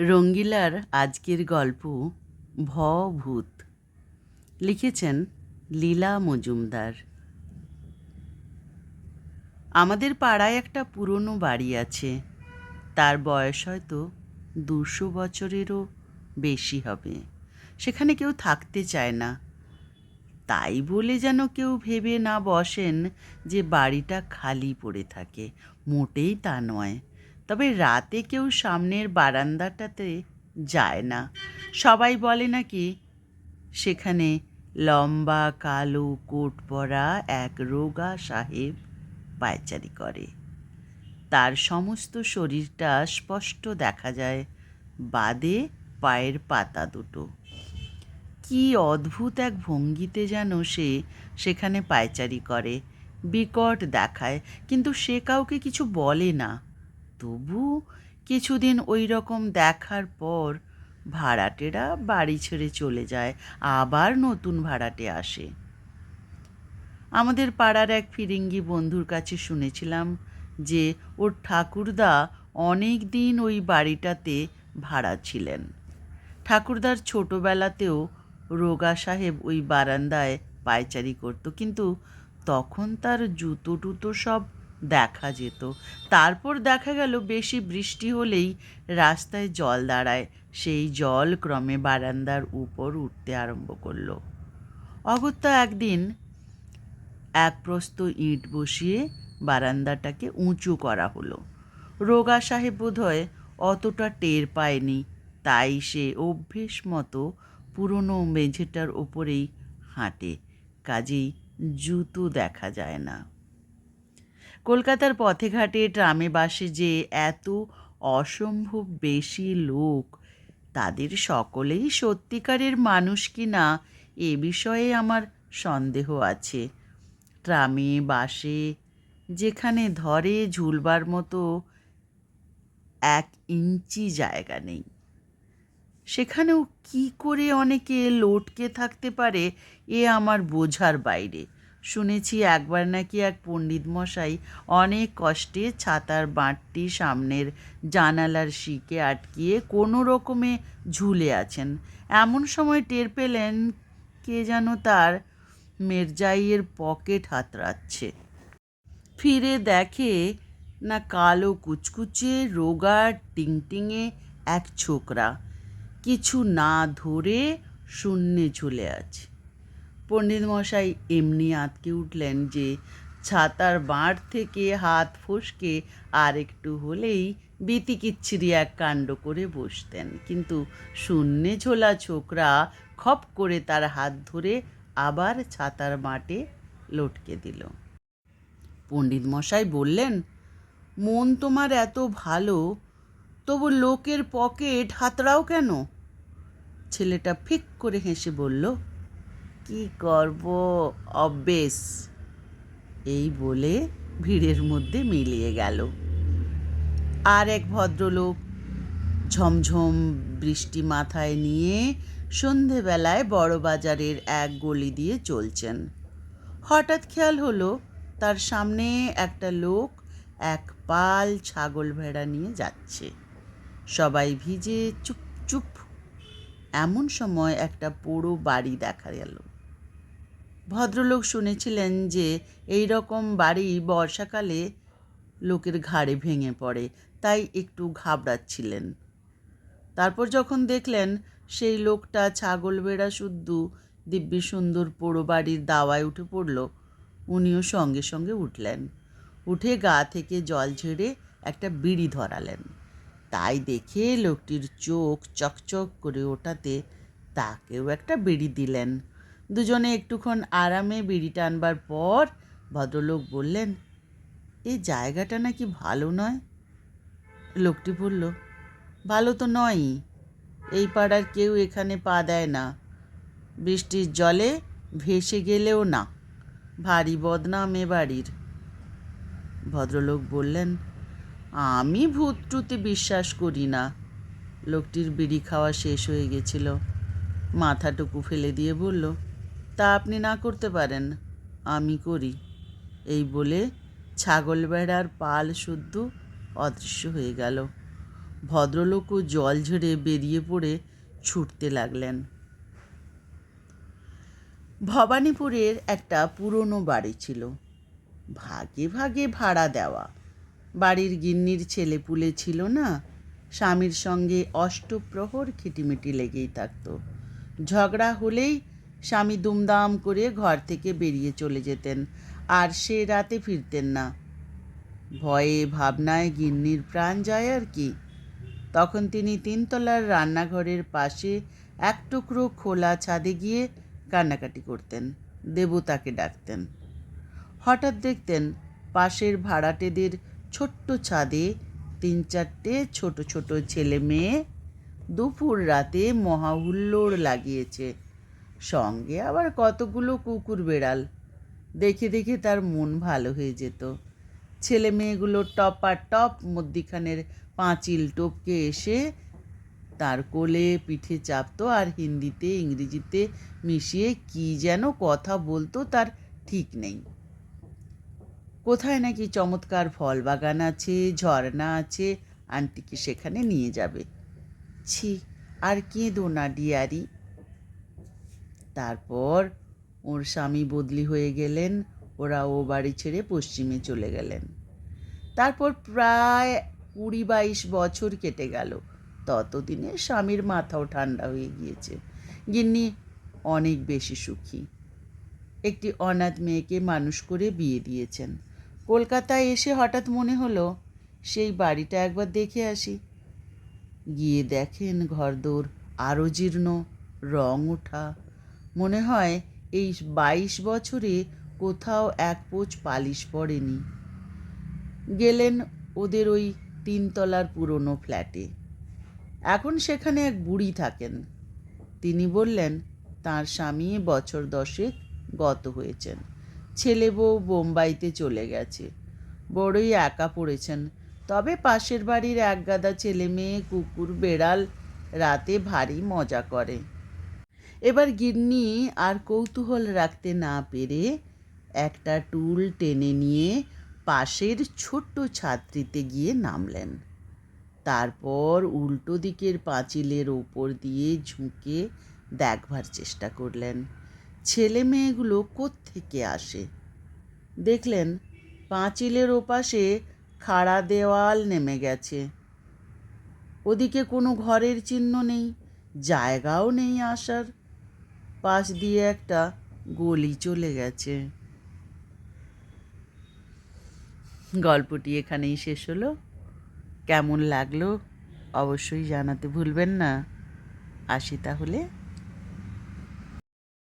রঙ্গিলার আজকের গল্প ভ ভূত লিখেছেন লীলা মজুমদার। আমাদের পাড়ায় একটা পুরনো বাড়ি আছে। তার বয়স হয়তো দুশো বছরেরও বেশি হবে। সেখানে কেউ থাকতে চায় না। তাই বলে যেন কেউ ভেবে না বসেন যে বাড়িটা খালি পড়ে থাকে। মোটেই তা নয়। তবে রাতে কেউ সামনের বারান্দাটাতে যায় না। সবাই বলে নাকি, সেখানে লম্বা কালো কোট পরা এক রোগা সাহেব পায়চারি করে। তার সমস্ত শরীরটা স্পষ্ট দেখা যায়, বাদে পায়ের পাতা দুটো। কি অদ্ভুত এক ভঙ্গিতে যেন সে সেখানে পায়চারি করে, বিকট দেখায়, কিন্তু সে কাউকে কিছু বলে না। তবু কিছুদিন ওই রকম দেখার পর ভাড়াটেরা বাড়ি ছেড়ে চলে যায়, আবার নতুন ভাড়াটে আসে। আমাদের পাড়ার এক ফিরিঙ্গি বন্ধুর কাছে শুনেছিলাম যে ওর ঠাকুরদা অনেক দিন ওই বাড়িটাতে ভাড়া ছিলেন। ঠাকুরদার ছোটোবেলাতেও রোগা সাহেব ওই বারান্দায় পায়চারি করত, কিন্তু তখন তার জুতো টুতো সব দেখা যেত। তারপর দেখা গেল বেশি বৃষ্টি হলেই রাস্তায় জল দাঁড়ায়। সেই জল ক্রমে বারান্দার উপর উঠতে আরম্ভ করল। অগত্যা একদিন এক প্রস্ত ইট বসিয়ে বারান্দাটাকে উঁচু করা হলো। রোগা সাহেব বোধহয় অতটা টের পায়নি। তাই সে অভ্যেস মতো পুরনো মেঝেটার ওপরেই হাঁটে। কাজেই জুতো দেখা যায় না। কলকাতার পথে ঘাটে ট্রামে বাসে যে এত অসম্ভব বেশি লোক, তাদের সকলেই সত্যিকারের মানুষ কি না, এ বিষয়ে আমার সন্দেহ আছে। ট্রামে, বাসে, যেখানে ধরে ঝুলবার মতো এক ইঞ্চি জায়গা নেই। সেখানেও কি করে অনেকে লটকে থাকতে পারে, এ আমার বোঝার বাইরে। শুনেছি একবার নাকি এক পণ্ডিত মশাই অনেক কষ্টে ছাতার বাঁটটি সামনের জানালার শিকে আটকিয়ে কোনো রকমে ঝুলে আছেন। এমন সময় টের পেলেন কে যেন তার মেরজাইয়ের পকেট হাতড়াচ্ছে। ফিরে দেখে না কালো কুচকুচে, রোগা টিংটিঙে এক ছোকরা। কিছু না ধরে শূন্যে ঝুলে আছে। পণ্ডিত মশাই এমনি আঁতকে উঠলেন যে ছাতার বাঁট থেকে হাত ফসকে আর একটু হলেই বিতিকিচ্ছিরি এক কাণ্ড করে বসতেন। কিন্তু শূন্যে ঝোলা ছোকরা খপ করে তার হাত ধরে আবার ছাতার মাঠে লটকে দিল। পণ্ডিত মশাই বললেন, মন তোমার এত ভালো, তবু লোকের পকেট হাতড়াও কেন? ছেলেটা ফিক করে হেসে বলল কি করব? অভ্যেস এই বলে ভিড়ের মধ্যে মিলিয়ে গেল। আর এক ভদ্রলোক ঝমঝম বৃষ্টি মাথায় নিয়ে সন্ধেবেলায় বড় বাজারের এক গলি দিয়ে চলছেন। হঠাৎ খেয়াল হলো, তার সামনে একটা লোক এক পাল ছাগল ভেড়া নিয়ে যাচ্ছে। সবাই ভিজে চুপ চুপ এমন সময় একটা পোড়ো বাড়ি দেখা গেল। ভদ্রলোক শুনেছিলেন যে এই রকম বাড়ি বর্ষাকালে লোকের ঘাড়ে ভেঙে পড়ে, তাই একটু ঘাবড়াচ্ছিলেন। তারপর যখন দেখলেন সেই লোকটা ছাগল বেড়া শুদ্ধ, দিব্যি সুন্দর পোড়ো বাড়ির দাওয়ায় উঠে পড়ল, উনিও সঙ্গে সঙ্গে উঠলেন। উঠে গা থেকে জল ঝেড়ে একটা বিড়ি ধরালেন। তাই দেখে লোকটির চোখ চকচক করে ওঠাতে তাকেও একটা বিড়ি দিলেন। দুজনে একটুক্ষণ আরামে বিড়ি টানবার পর ভদ্রলোক বললেন এই জায়গাটা নাকি ভালো নয়? লোকটি বলল, ভালো তো নয়ই। এই পাড়ার কেউ এখানে পা দেয় না। বৃষ্টির জলে ভেসে গেলেও না। ভারী বদনাম এ বাড়ির। ভদ্রলোক বললেন, আমি ভূত টুতে বিশ্বাস করি না। লোকটির বিড়ি খাওয়া শেষ হয়ে গেছিল। মাথাটুকু ফেলে দিয়ে বলল তা আপনি না করতে পারেন। আমি করি। এই বলে ছাগল বেড়ার পাল শুদ্ধ অদৃশ্য হয়ে গেল। ভদ্রলোকও জল ঝরে বেরিয়ে পড়ে ছুটতে লাগলেন। ভবানীপুরের একটা পুরনো বাড়ি ছিল। ভাগে ভাগে ভাড়া দেওয়া। বাড়ির গিন্নির ছেলেপুলে ছিল না। স্বামীর সঙ্গে অষ্টপ্রহর খিটিমিটি লেগেই থাকতো। ঝগড়া হলেই স্বামী দুমদাম করে ঘর থেকে বেরিয়ে চলে যেতেন, আর সে রাতে ফিরতেন না। ভয়ে ভাবনায় গিন্নির প্রাণ যায় আর কি। তখন তিনি তিনতলার রান্নাঘরের পাশে এক টুকরো খোলা ছাদে গিয়ে কান্নাকাটি করতেন, দেবতাকে ডাকতেন। হঠাৎ দেখতেন পাশের ভাড়াটেদের ছোট্ট ছাদে তিন চারটে ছোট ছোট ছেলে মেয়ে দুপুর রাতে মহাহুল্লোড় লাগিয়েছে। সঙ্গে আবার কতগুলো কুকুর বেড়াল। দেখে দেখে তার মন ভালো হয়ে যেত। ছেলে মেয়েগুলো টপ আর টপ মধ্যিখানের পাঁচিল টপকে এসে তার কোলে পিঠে চাপতো আর হিন্দিতে, ইংরেজিতে মিশিয়ে কি যেন কথা বলতো তার ঠিক নেই। কোথায় নাকি চমৎকার ফল বাগান আছে, ঝর্ণা আছে, আন্টিকে সেখানে নিয়ে যাবে। ছি, আর কেঁদো না ডিয়ারি। তারপর ওর স্বামী বদলি হয়ে গেলেন, ওরা ও বাড়ি ছেড়ে পশ্চিমে চলে গেলেন। তারপর প্রায় কুড়ি বাইশ বছর কেটে গেল। ততদিনে স্বামীর মাথাও ঠান্ডা হয়ে গিয়েছে। গিন্নি, অনেক বেশি সুখী। একটি অনাথ মেয়েকে মানুষ করে বিয়ে দিয়েছেন। কলকাতায় এসে হঠাৎ মনে হলো, সেই বাড়িটা একবার দেখে আসি। গিয়ে দেখেন ঘরদোর আরও জীর্ণ, রং ওঠা মনে হয় এই বাইশ বছরে কোথাও এক পোচ পালিশ পড়েনি। গেলেন ওদের ওই তিনতলার পুরনো ফ্ল্যাটে। এখন সেখানে এক বুড়ি থাকেন। তিনি বললেন, তার স্বামী বছর দশেক গত হয়েছেন। ছেলে বউ বোম্বাইতে চলে গেছে। বড়ই একা পড়েছেন। তবে পাশের বাড়ির একগাদা ছেলে মেয়ে কুকুর বেড়াল রাতে ভারী মজা করে। এবার গিন্নি আর কৌতূহল রাখতে না পেরে একটা টুল টেনে নিয়ে পাশের ছোট্ট ছাত্রীতে গিয়ে নামলেন। তারপর উল্টো দিকের পাঁচিলের ওপর দিয়ে ঝুঁকে দেখবার চেষ্টা করলেন। ছেলে মেয়েগুলো কোত্থেকে আসে? দেখলেন পাঁচিলের ওপাশে খাড়া দেওয়াল নেমে গেছে। ওদিকে কোনো ঘরের চিহ্ন নেই, জায়গাও নেই আসার। পাশ দিয়ে একটা গলি চলে গেছে। গল্পটি এখানেই শেষ হলো। কেমন লাগল অবশ্যই জানাতে ভুলবেন না। আসি তাহলে।